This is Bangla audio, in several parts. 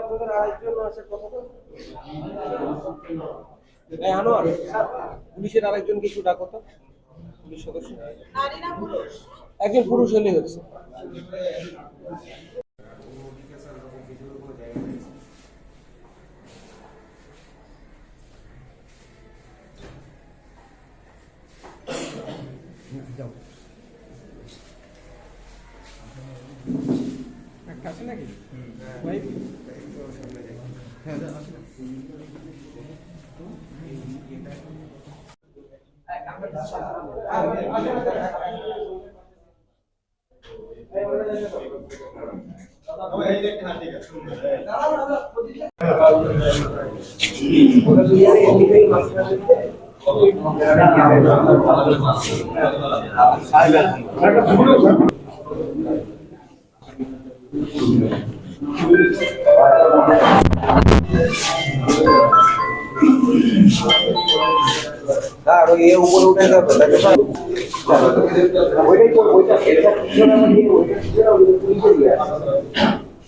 আপনাদের আরেকজন আছে কথা আনোয়ার পুলিশের আরেকজন কিছু ডাকো তো। পুলিশ সদস্য। একজন পুরুষ হলেই হচ্ছে। আর ওই উপরে উঠে যাবে ওইটাই claro, y es un buen lugar verdad que sabe.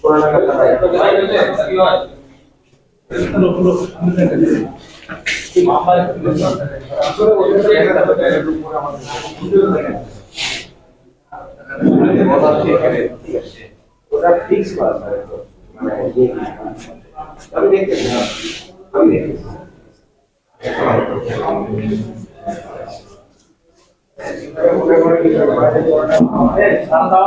Por la ওটা ফিক্স করা মানে আমি দেখতেছি আমি দেখতেছি সারা